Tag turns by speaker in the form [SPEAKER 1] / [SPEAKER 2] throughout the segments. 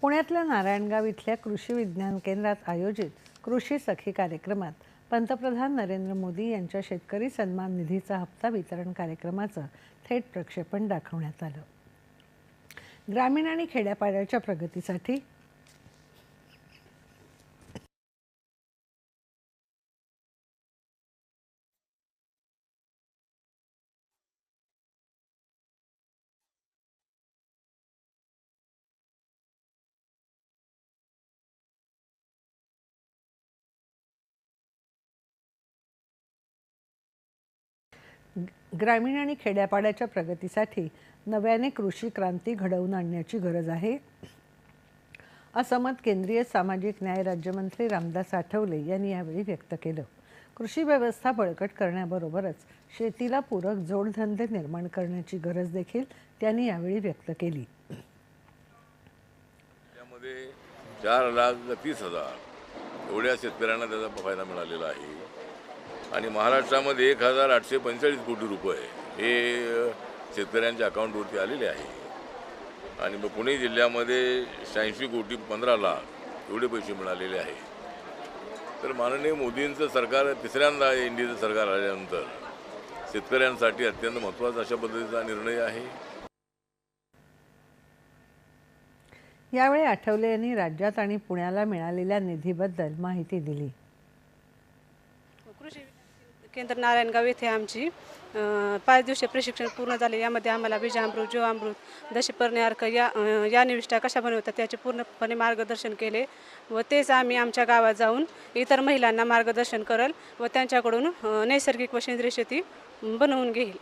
[SPEAKER 1] पुण्यातल्या नारायणगाव इथल्या कृषी विज्ञान केंद्रात आयोजित कृषी सखी कार्यक्रमात पंतप्रधान नरेंद्र मोदी यांच्या शेतकरी सन्मान निधीचा हप्ता वितरण कार्यक्रमाचं थेट प्रक्षेपण दाखवण्यात आलं. ग्रामीण आणि खेड्यापाड्याच्या प्रगतीसाठी ग्रामीण आणि खेड्यापाड्याच्या प्रगतीसाठी नव्याने कृषी क्रांती घडवून आणण्याची गरज आहे. असं मत केंद्रीय सामाजिक न्याय राज्यमंत्री रामदास आठवले यांनी यावेळी व्यक्त केलं. कृषी व्यवस्था बळकट करण्याबरोबरच शेतीला पूरक जोडधंदे निर्माण करण्याची गरज देखील त्यांनी यावेळी व्यक्त केली.
[SPEAKER 2] त्यामध्ये चार लाख तीस हजार एवढ्या शेतकऱ्यांना त्याचा फायदा मिळालेला आहे. आणि महाराष्ट्रामध्ये एक हजार आठशे पंचेचाळीस कोटी रुपये हे शेतकऱ्यांच्या अकाउंटवरती आलेले आहे. आणि मग पुणे जिल्ह्यामध्ये शहाऐंशी कोटी पंधरा लाख एवढे पैसे मिळालेले आहे. तर माननीय मोदींचं सरकार तिसऱ्यांदा एन डी एचं सरकार आल्यानंतर शेतकऱ्यांसाठी अत्यंत महत्त्वाचा अशा पद्धतीचा निर्णय आहे.
[SPEAKER 1] यावेळी आठवले यांनी राज्यात आणि पुण्याला मिळालेल्या निधीबद्दल माहिती दिली.
[SPEAKER 3] कृषी केंद्र नारायणगाव येथे आमची पाच दिवसीय प्रशिक्षण पूर्ण झाले. यामध्ये आम्हाला बीजामृत जीवामृत दशपर्णी अर्क या या निविष्ठा कशा बनवतात त्याचे पूर्णपणे मार्गदर्शन केले व तेच आम्ही आमच्या गावात जाऊन इतर महिलांना मार्गदर्शन करल व त्यांच्याकडून नैसर्गिक व सेंद्रिय शेती बनवून घेईल.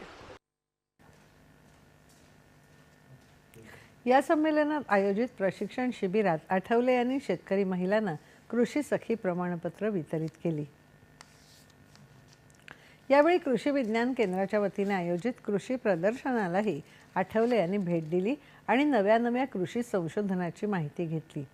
[SPEAKER 1] या संमेलनात आयोजित प्रशिक्षण शिबिरात आठवले यांनी शेतकरी महिलांना कृषी सखी प्रमाणपत्र वितरित केली. यावेळी कृषी विज्ञान केंद्राच्या वतीने आयोजित कृषी प्रदर्शनालाही आठवले यांनी भेट दिली आणि नव्या नव्या कृषी संशोधनाची माहिती घेतली.